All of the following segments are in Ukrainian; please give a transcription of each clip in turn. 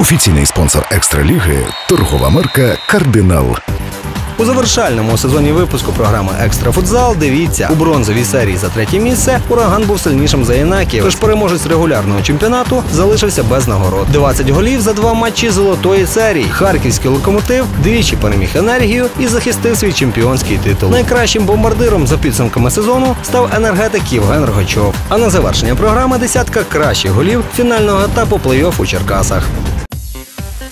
Офіційний спонсор екстраліги торгова марка Кардинал. У завершальному сезоні випуску програми Екстра футзал дивіться у бронзовій серії за третє місце. Ураган був сильнішим за Єнаків, тож переможець регулярного чемпіонату залишився без нагород. 20 голів за два матчі золотої серії. Харківський локомотив двічі переміг енергію і захистив свій чемпіонський титул. Найкращим бомбардиром за підсумками сезону став енергетик Євген Рогачов. А на завершення програми десятка кращих голів фінального етапу плей-офф у Черкасах.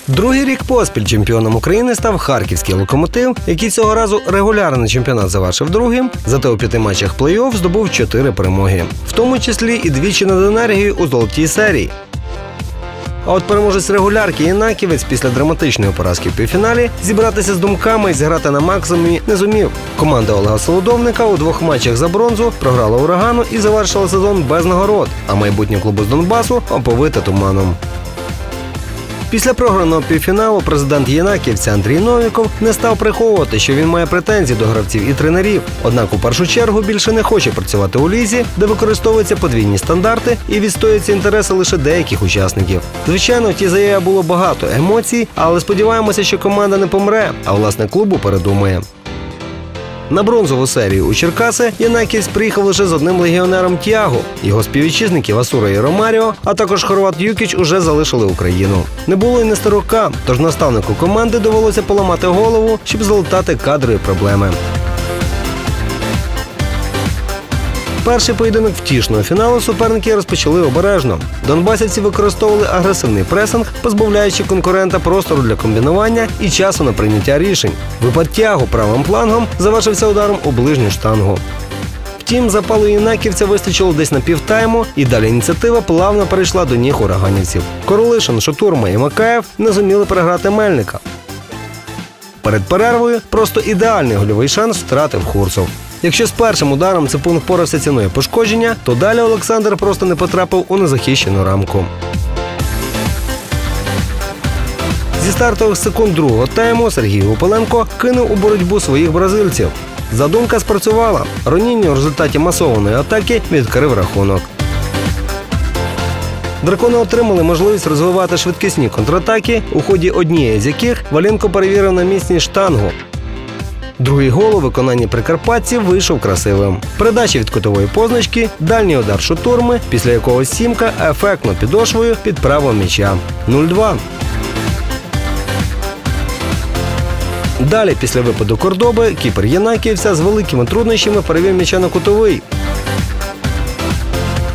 Другий рік поспіль чемпіоном України став харківський локомотив, який цього разу регулярний чемпіонат завершив другим. Зате у п'яти матчах плей-офф здобув чотири перемоги, в тому числі і двічі над енергією у золотій серії. А от переможець регулярки Єнаківець після драматичної поразки в півфіналі зібратися з думками і зіграти на максимумі не зумів. Команда Олега Солодовника у двох матчах за бронзу програла урагану і завершила сезон без нагород. А майбутнє клубу з Донбасу оповите туманом. Після програного півфіналу президент Єнаківця Андрій Новіков не став приховувати, що він має претензії до гравців і тренерів. Однак у першу чергу більше не хоче працювати у лізі, де використовуються подвійні стандарти і відстоюються інтереси лише деяких учасників. Звичайно, в тій заяві було багато емоцій, але сподіваємося, що команда не помре, а власне клубу передумає. На бронзову серію у Черкаси Янакіс приїхав лише з одним легіонером Тіаго. Його співвітчизники Асура і Ромаріо, а також хорват Юкіч уже залишили Україну. Не було й Нестерука, тож наставнику команди довелося поламати голову, щоб залутати кадрові проблеми. Перший поєдинок втішного фіналу суперники розпочали обережно. Донбасівці використовували агресивний пресинг, позбавляючи конкурента простору для комбінування і часу на прийняття рішень. Випад тягу правим флангом завершився ударом у ближню штангу. Втім, запалу юнаківця вистачило десь на півтайму, і далі ініціатива плавно перейшла до ніг ураганівців. Королишин, Шатурма і Макаєв не зуміли переграти Мельника. Перед перервою просто ідеальний гольовий шанс втратив Хурцов. Якщо з першим ударом Ципун впорався ціною пошкодження, то далі Олександр просто не потрапив у незахищену рамку. Зі стартових секунд другого тайму Сергій Гупаленко кинув у боротьбу своїх бразильців. Задумка спрацювала. Роніньо в результаті масованої атаки відкрив рахунок. Дракони отримали можливість розвивати швидкісні контратаки, у ході однієї з яких Валенко перевірив на міцність штангу. Другий гол у виконанні прикарпатців вийшов красивим. Передача від кутової позначки, дальній удар шутурми, після якого сімка ефектно підошвою підправив м'яча. 0-2. Далі, після випаду Кордоби, кіпер Єнаківця з великими труднощами перевів м'яча на кутовий.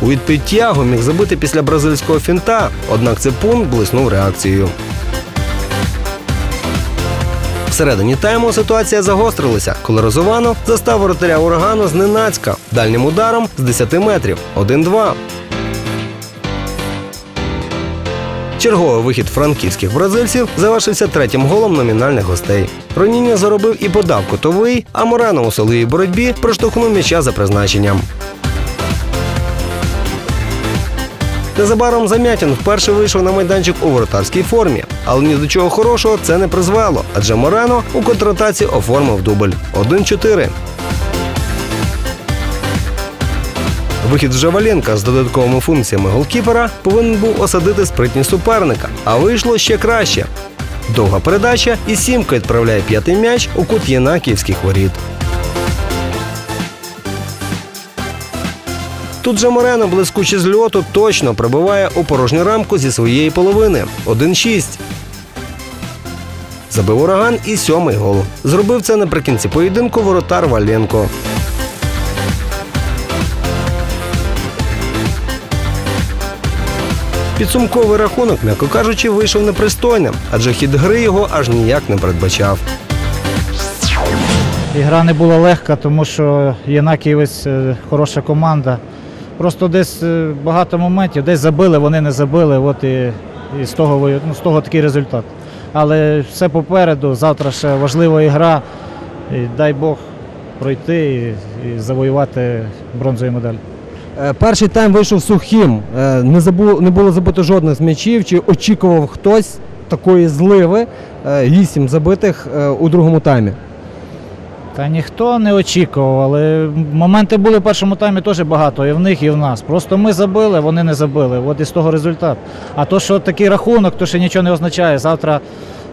У відповідь Тяго міг забити після бразильського фінта, однак Ципун блиснув реакцією. Всередині тайму ситуація загострилася, коли Розованов застав воротаря урагану зненацька дальнім ударом з 10 метрів 1-2. Черговий вихід франківських бразильців завершився третім голом номінальних гостей. Роніння заробив і подав котовий, а Морено у силовій боротьбі проштовхнув м'яча за призначенням. Незабаром Замятін вперше вийшов на майданчик у воротарській формі, але ні до чого хорошого це не призвело, адже Морено у контратаці оформив дубль 1-4. Вихід Жаваленка з додатковими функціями голкіпера повинен був осадити спритні суперника, а вийшло ще краще. Довга передача і сімка відправляє п'ятий м'яч у кут Єнаківських воріт. Тут же Морено блискуче з льоту точно прибиває у порожню рамку зі своєї половини 1-6. Забив ураган і сьомий гол. Зробив це наприкінці поєдинку воротар Валенко. Підсумковий рахунок, м'яко кажучи, вийшов непристойним, адже хід гри його аж ніяк не передбачав. Ігра не була легка, тому що Єнакієвець е, хороша команда. Просто десь е, багато моментів, десь забили, вони не забили. От і, і з, того, ну, з того такий результат. Але все попереду, завтра ще важлива ігра. І дай Бог пройти і, і завоювати бронзові медалі. Е, Перший тайм вийшов сухим. Е, Не, забу, не було забито жодних з м'ячів. Чи очікував хтось такої зливи? Вісім забитих у другому таймі. Та ніхто не очікував, але моменти були в першому таймі теж багато, і в них, і в нас. Просто ми забили, вони не забили. От із того результат. А то, що такий рахунок, то ще нічого не означає. Завтра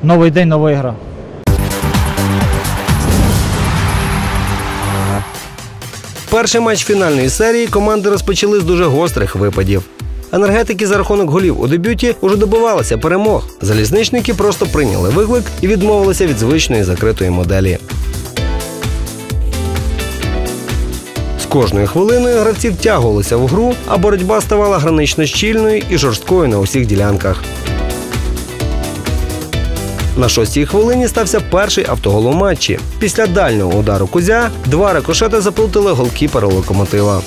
новий день, нова ігра. Перший матч фінальної серії команди розпочали з дуже гострих випадів. Енергетики за рахунок голів у дебюті уже добивалися перемог. Залізничники просто прийняли виклик і відмовилися від звичної закритої моделі. З кожною хвилиною гравці втягувалися в гру, а боротьба ставала гранично щільною і жорсткою на усіх ділянках. На шостій хвилині стався перший автогол у матчі. Після дальнього удару Кузя два рикошети заплутали голкіпера локомотива.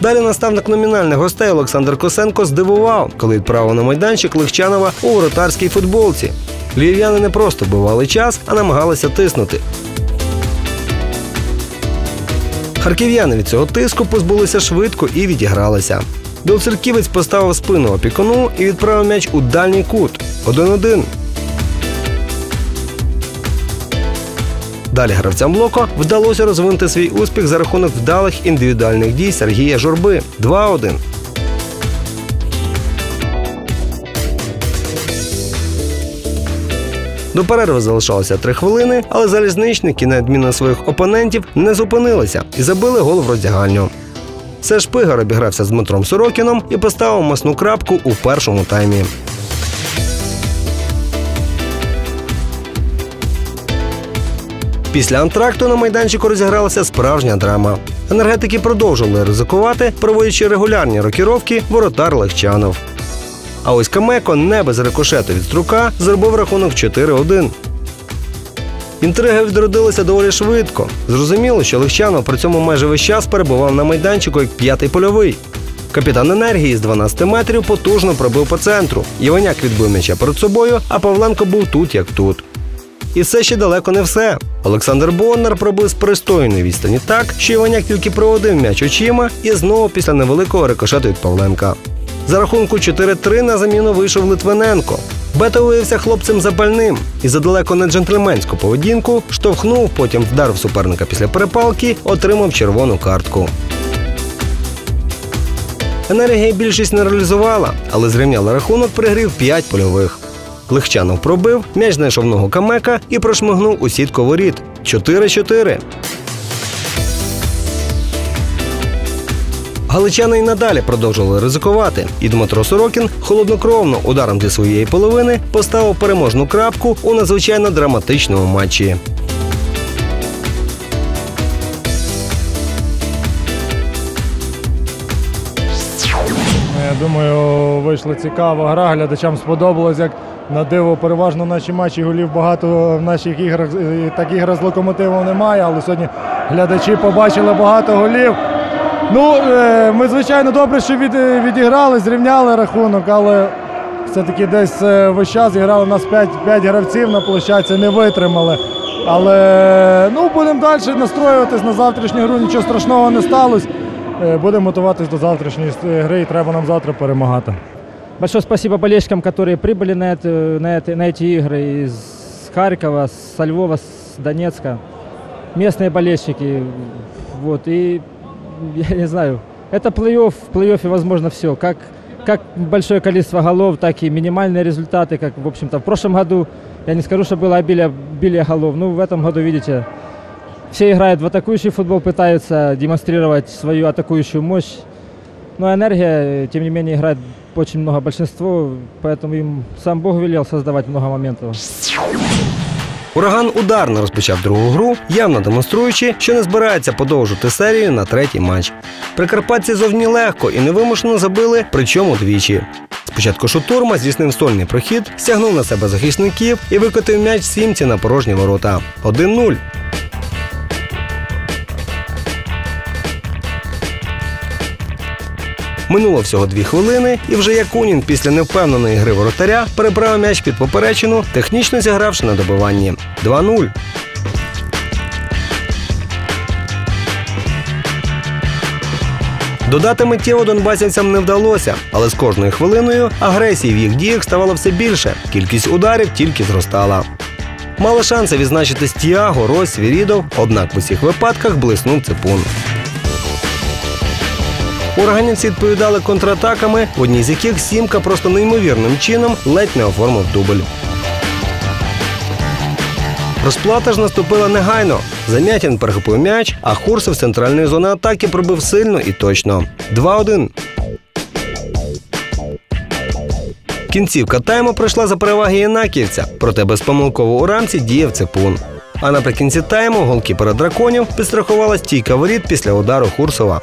Далі наставник номінальних гостей Олександр Косенко здивував, коли відправив на майданчик Легчанова у воротарській футболці. Львів'яни не просто бивали час, а намагалися тиснути. Харків'яни від цього тиску позбулися швидко і відігралися. Білоцерківець поставив спину опікуну і відправив м'яч у дальній кут. 1-1. Далі гравцям блоку вдалося розвинути свій успіх за рахунок вдалих індивідуальних дій Сергія Журби 2-1. До перерви залишалося три хвилини, але залізничники, на відміну своїх опонентів, не зупинилися і забили гол в роздягальню. Це Шпигар обігрався з Дмитром Сорокіном і поставив масну крапку у першому таймі. Після антракту на майданчику розігралася справжня драма. Енергетики продовжували ризикувати, проводячи регулярні рокіровки воротар Легчанов. А ось Камеко не без рикошету від струка зробив рахунок 4-1. Інтрига відродилася доволі швидко. Зрозуміло, що Легчанов при цьому майже весь час перебував на майданчику як п'ятий польовий. Капітан енергії з 12 метрів потужно пробив по центру. Іваняк відбив м'яча перед собою, а Павленко був тут як тут. І все ще далеко не все. Олександр Боннар пробив з пристойної відстані так, що Іваняк тільки проводив м'яч очима і знову після невеликого рикошету від Павленка. За рахунку 4-3 на заміну вийшов Литвиненко. Бета виявився хлопцем запальним і за далеко не джентльменську поведінку штовхнув, потім вдарив суперника після перепалки, отримав червону картку. Енергія більшість не реалізувала, але зрівняла рахунок, пригрів 5 польових. Легчанов пробив, м'яч знайшов ногу Камека і прошмигнув у сітку воріт. 4-4. Галичани й надалі продовжували ризикувати, і Дмитро Сорокін холоднокровно ударом зі своєї половини поставив переможну крапку у надзвичайно драматичному матчі. Ну, Я думаю, вийшла цікава гра. Глядачам сподобалось, як на диво переважно наші матчі голів багато в наших іграх. Так ігра з локомотивом немає, але сьогодні глядачі побачили багато голів. Ну, е, ми, звичайно, добре, що від, відіграли, зрівняли рахунок, але все-таки десь е, весь час зіграли у нас 5, 5 гравців на площадці, не витримали. Але ну, будемо далі настроюватись на завтрашню гру, нічого страшного не сталося. Е, Будемо готуватись до завтрашньої е, гри і треба нам завтра перемагати. Большое спасибо болельщикам, которые прибыли на, это, на, это, на эти игры из Харькова, со Львова, с Донецка. Местные болельщики. Вот, и я не знаю, это плей-офф, в плей-оффе возможно все. Как, как большое количество голов, так и минимальные результаты, как, в общем-то, в прошлом году, я не скажу, что было обилие, обилие голов, ну, в этом году, видите, все играют в атакующий футбол, пытаются демонстрировать свою атакующую мощь. Но энергия, тем не менее, играет очень много большинство, поэтому им сам Бог велел создавать много моментов. Ураган ударно розпочав другу гру, явно демонструючи, що не збирається подовжити серію на третій матч. Прикарпатці зовні легко і невимушено забили, причому двічі. Спочатку Шутурма здійснив стольний прохід, стягнув на себе захисників і викотив м'яч сімці на порожні ворота. 1-0. Минуло всього дві хвилини, і вже Якунін після невпевненої гри воротаря переправив м'яч під поперечину, технічно зігравши на добиванні. 2-0. Додати миттєво донбасівцям не вдалося, але з кожною хвилиною агресії в їх діях ставало все більше. Кількість ударів тільки зростала. Мали шанси відзначитись Тіаго, Рось, Свірідов, однак в усіх випадках блиснув ципун. Ураганівці відповідали контратаками, в одній з яких сімка просто неймовірним чином ледь не оформив дубль. Розплата ж наступила негайно. Замятін перехопив м'яч, а Хурсов з центральної зони атаки пробив сильно і точно. 2-1. Кінцівка тайму пройшла за переваги Єнакіївця, проте безпомилково у рамці діяв ципун. А наприкінці тайму голкіпера драконів підстрахувала стійка воріт після удару Хурсова.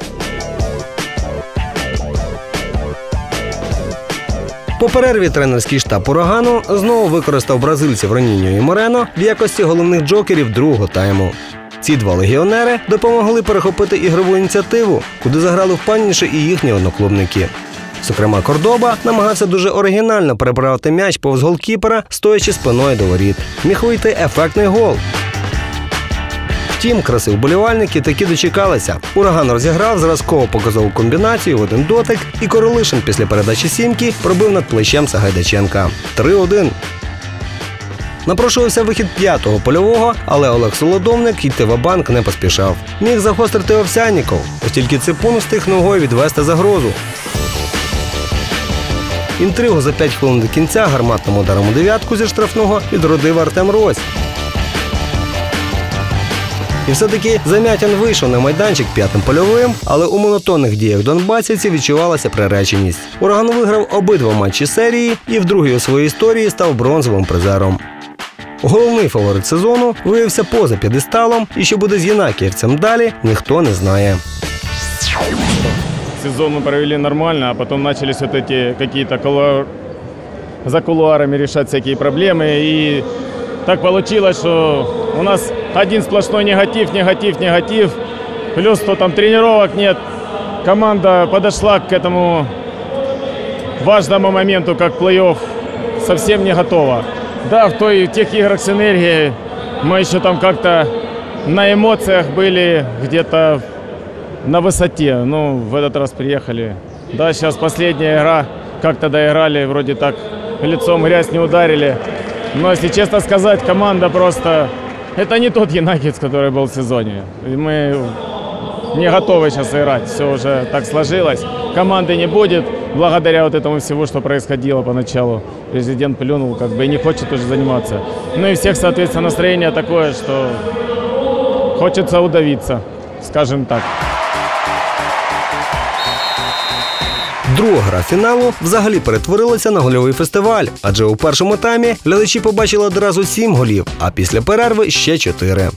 По перерві тренерський штаб урагану знову використав бразильців Роніньо і Морено в якості головних джокерів другого тайму. Ці два легіонери допомогли перехопити ігрову ініціативу, куди заграли впевненіше і їхні одноклубники. Зокрема, Кордоба намагався дуже оригінально переправити м'яч повз голкіпера, стоячи спиною до воріт. Міг вийти ефектний гол. Втім, краси вболівальники таки дочекалися. Ураган розіграв зразково показову комбінацію в один дотик, і Королишин після передачі сімки пробив над плечем Сагайдаченка. 3-1. Напрошувався вихід п'ятого польового, але Олег Солодовник йти в банк не поспішав. Міг загострити Овсянніков, ось тільки ципун встиг ногою відвести загрозу. Інтригу за 5 хвилин до кінця гарматним ударом у дев'ятку зі штрафного відродив Артем Рось. І все-таки Замятін вийшов на майданчик п'ятим польовим, але у монотонних діях донбасівців відчувалася приреченість. Ураган виграв обидва матчі серії і в другій у своїй історії став бронзовим призером. Головний фаворит сезону виявився поза п'єдесталом, і що буде з Єнакіївцем далі, ніхто не знає. сезон мы провели нормально, а потом начались вот эти какие-то кулуар- за кулуарами решать всякие проблемы. И так получилось, что у нас один сплошной негатив, негатив, негатив. Плюс то там тренировок нет. Команда подошла к этому важному моменту, как плей-офф, совсем не готова. Да, в, той, в тех играх с энергией мы еще там как-то на эмоциях были где-то на высоте. Ну, в этот раз приехали. Да, сейчас последняя игра. Как-то доиграли, вроде так лицом грязь не ударили. Но, если честно сказать, команда просто... Это не тот Янакиц, который был в сезоне. Мы не готовы сейчас играть. Все уже так сложилось. Команды не будет благодаря вот этому всего, что происходило поначалу. Президент плюнул, как бы и не хочет уже заниматься. Ну и всех, соответственно, настроение такое, что хочется удавиться, скажем так. Друга гра фіналу взагалі перетворилася на гольовий фестиваль, адже у першому таймі глядачі побачили одразу сім голів, а після перерви ще чотири.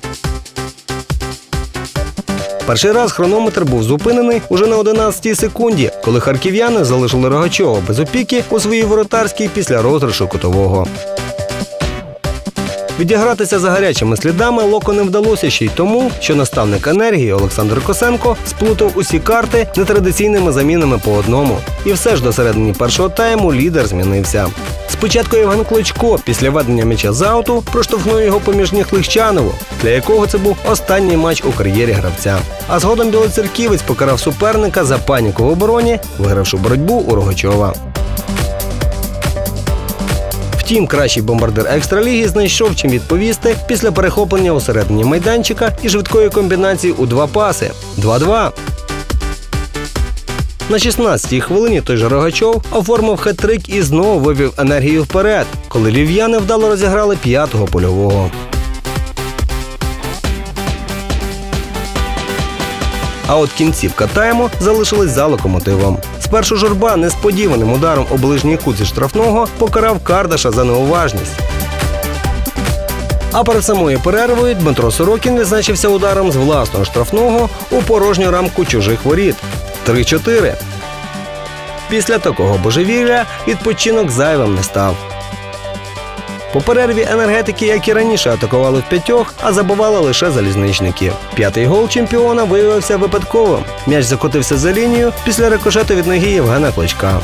Перший раз хронометр був зупинений уже на 11-й секунді, коли харків'яни залишили Рогачова без опіки у своїй воротарській після розграшу кутового. Відігратися за гарячими слідами Локо не вдалося ще й тому, що наставник енергії Олександр Косенко сплутав усі карти нетрадиційними замінами по одному. І все ж до середини першого тайму лідер змінився. Спочатку Євген Клочко після ведення м'яча з ауту проштовхнув його поміж ніг Лихчанову, для якого це був останній матч у кар'єрі гравця. А згодом білоцерківець покарав суперника за паніку в обороні, вигравши боротьбу у Рогачова. Втім, кращий бомбардир екстраліги знайшов чим відповісти після перехоплення у середині майданчика і швидкої комбінації у два паси. 2-2. На 16-й хвилині той же Рогачов оформив хет-трик і знову вивів енергію вперед, коли лів'яни вдало розіграли п'ятого польового. А от кінцівка тайму залишилась за локомотивом. Спершу журба несподіваним ударом у ближній кут зі штрафного покарав Кардаша за неуважність. А перед самою перервою Дмитро Сорокін визначився ударом з власного штрафного у порожню рамку чужих воріт. 3-4. Після такого божевілля відпочинок зайвим не став. По перерві енергетики, як і раніше, атакували в п'ятьох, а забували лише залізничники. П'ятий гол чемпіона виявився випадковим. М'яч закотився за лінію після рикошету від ноги Євгена Клочка.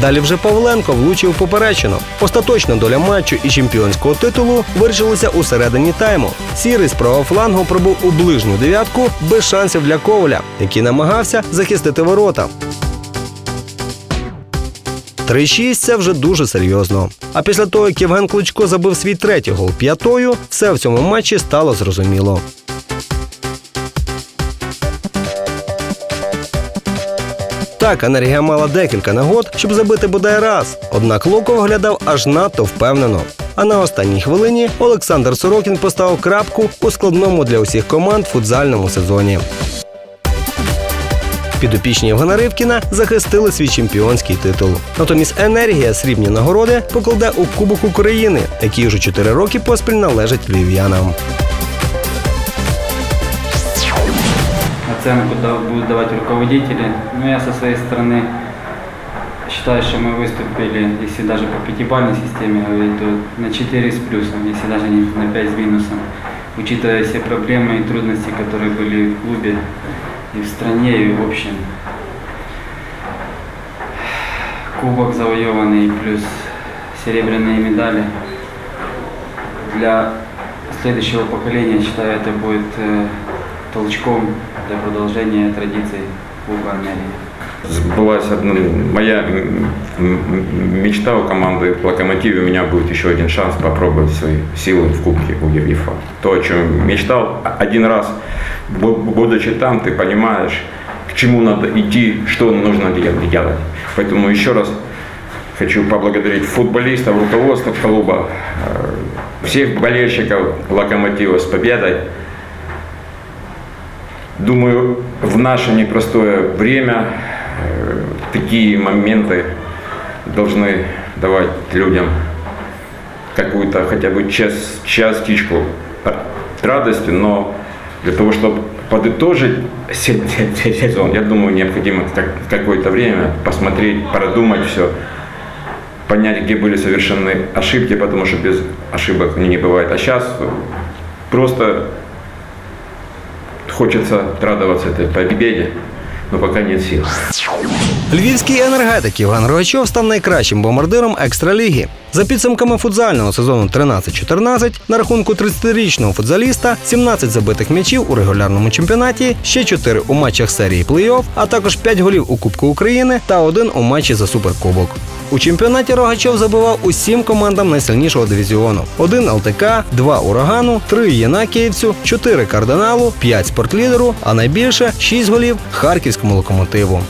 Далі вже Павленко влучив поперечину. Остаточна доля матчу і чемпіонського титулу вирішилася у середині тайму. Сірий з правого флангу пробув у ближню дев'ятку без шансів для Коваля, який намагався захистити ворота. 3-6 – це вже дуже серйозно. А після того, як Євген Кличко забив свій третій гол п'ятою, все в цьому матчі стало зрозуміло. Так, енергія мала декілька нагод, щоб забити бодай раз. Однак Локо виглядав аж надто впевнено. А на останній хвилині Олександр Сорокін поставив крапку у складному для усіх команд футзальному сезоні. Підопічні Євгена Ривкіна захистили свій чемпіонський титул. Натомість енергія срібні нагороди покладе у Кубок України, який вже 4 роки поспіль належить львів'янам. оценку да- будут давать руководители. Но я со своей стороны считаю, что мы выступили, если даже по пятибалльной системе говорить, то на 4 с плюсом, если даже не на 5 с минусом. Учитывая все проблемы и трудности, которые были в клубе и в стране, и в общем. Кубок завоеванный, плюс серебряные медали. Для следующего поколения, считаю, это будет э, толчком для продолжения традиций клуба «Энергия». Сбылась одна моя мечта у команды «Локомотиве». У меня будет еще один шанс попробовать свои силы в Кубке УЕФА. То, о чем мечтал один раз, бу- будучи там, ты понимаешь, к чему надо идти, что нужно де- делать. Поэтому еще раз хочу поблагодарить футболистов, руководство клуба, э, всех болельщиков «Локомотива» с победой. Думаю, в наше непростое время такие моменты должны давать людям какую-то хотя бы час, частичку радости, но для того, чтобы подытожить се- се- сезон, я думаю, необходимо как- какое-то время посмотреть, продумать все, понять, где были совершены ошибки, потому что без ошибок не бывает. А сейчас просто хочется радоваться этой победе, но пока нет сил. Львівський енергетик Євген Рогачов став найкращим бомбардиром екстраліги. За підсумками футзального сезону 13-14 на рахунку 30-річного футзаліста 17 забитих м'ячів у регулярному чемпіонаті, ще 4 у матчах серії плей-офф, а також 5 голів у Кубку України та один у матчі за суперкубок. У чемпіонаті Рогачов забивав усім командам найсильнішого дивізіону: один ЛТК, два урагану, три Єнакіївцю, чотири кардиналу, п'ять спортлідеру, а найбільше шість голів харківському локомотиву.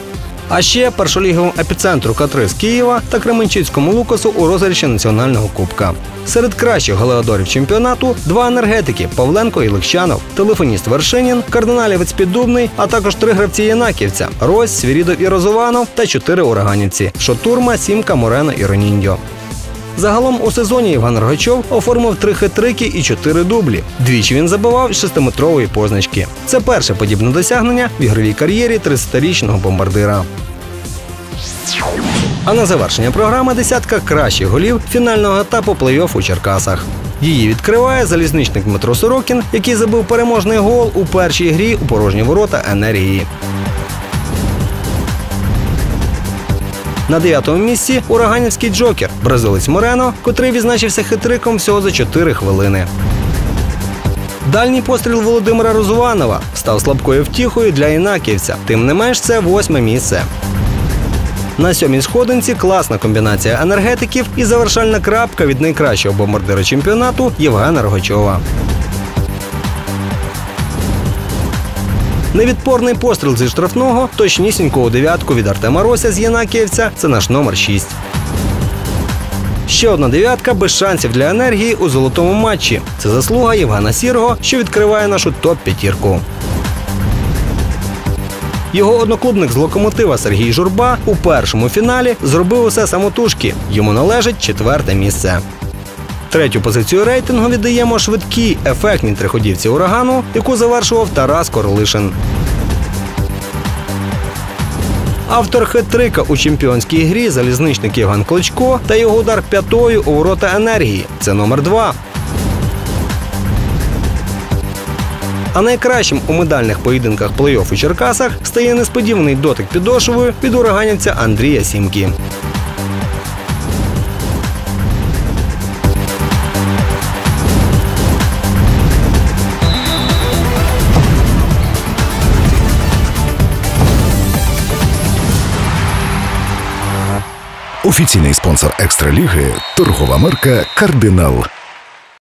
А ще першоліговому епіцентру Катри з Києва та Кременчицькому Лукасу у розіграші національного кубка. Серед кращих голеодорів чемпіонату два енергетики Павленко і Легчанов, телефоніст Вершинін, кардиналівець Піддубний, а також три гравці Єнаківця Рось, Свірідов і Розуванов та чотири ураганівці Шотурма, Сімка, Морено і Роніньо. Загалом у сезоні Євген Рогачов оформив три хитрики і чотири дублі. Двічі він забивав шестиметрової позначки. Це перше подібне досягнення в ігровій кар'єрі 30-річного бомбардира. А на завершення програми десятка кращих голів фінального етапу плей-офф у Черкасах. Її відкриває залізничник Дмитро Сорокін, який забив переможний гол у першій грі у порожні ворота енергії. На дев'ятому місці ураганівський джокер бразилець Морено, котрий відзначився хитриком всього за 4 хвилини. Дальній постріл Володимира Розуванова став слабкою втіхою для інаківця. Тим не менш, це восьме місце. На сьомій сходинці класна комбінація енергетиків і завершальна крапка від найкращого бомбардира чемпіонату Євгена Рогачова. Невідпорний постріл зі штрафного, точнісінько у дев'ятку від Артема Рося з Єнакіївця це наш номер 6. Ще одна дев'ятка без шансів для енергії у золотому матчі. Це заслуга Євгена Сірого, що відкриває нашу топ-п'ятірку. Його одноклубник з локомотива Сергій Журба у першому фіналі зробив усе самотужки. Йому належить четверте місце. Третю позицію рейтингу віддаємо швидкій ефектній триходівці урагану, яку завершував Тарас Королишин. Автор хет-трика у чемпіонській грі залізничник Євген Кличко та його удар п'ятою у ворота енергії. Це номер два. А найкращим у медальних поєдинках плей-офф у Черкасах стає несподіваний дотик підошвою від ураганівця Андрія Сімкі. Офіційний спонсор екстраліги торгова марка Кардинал.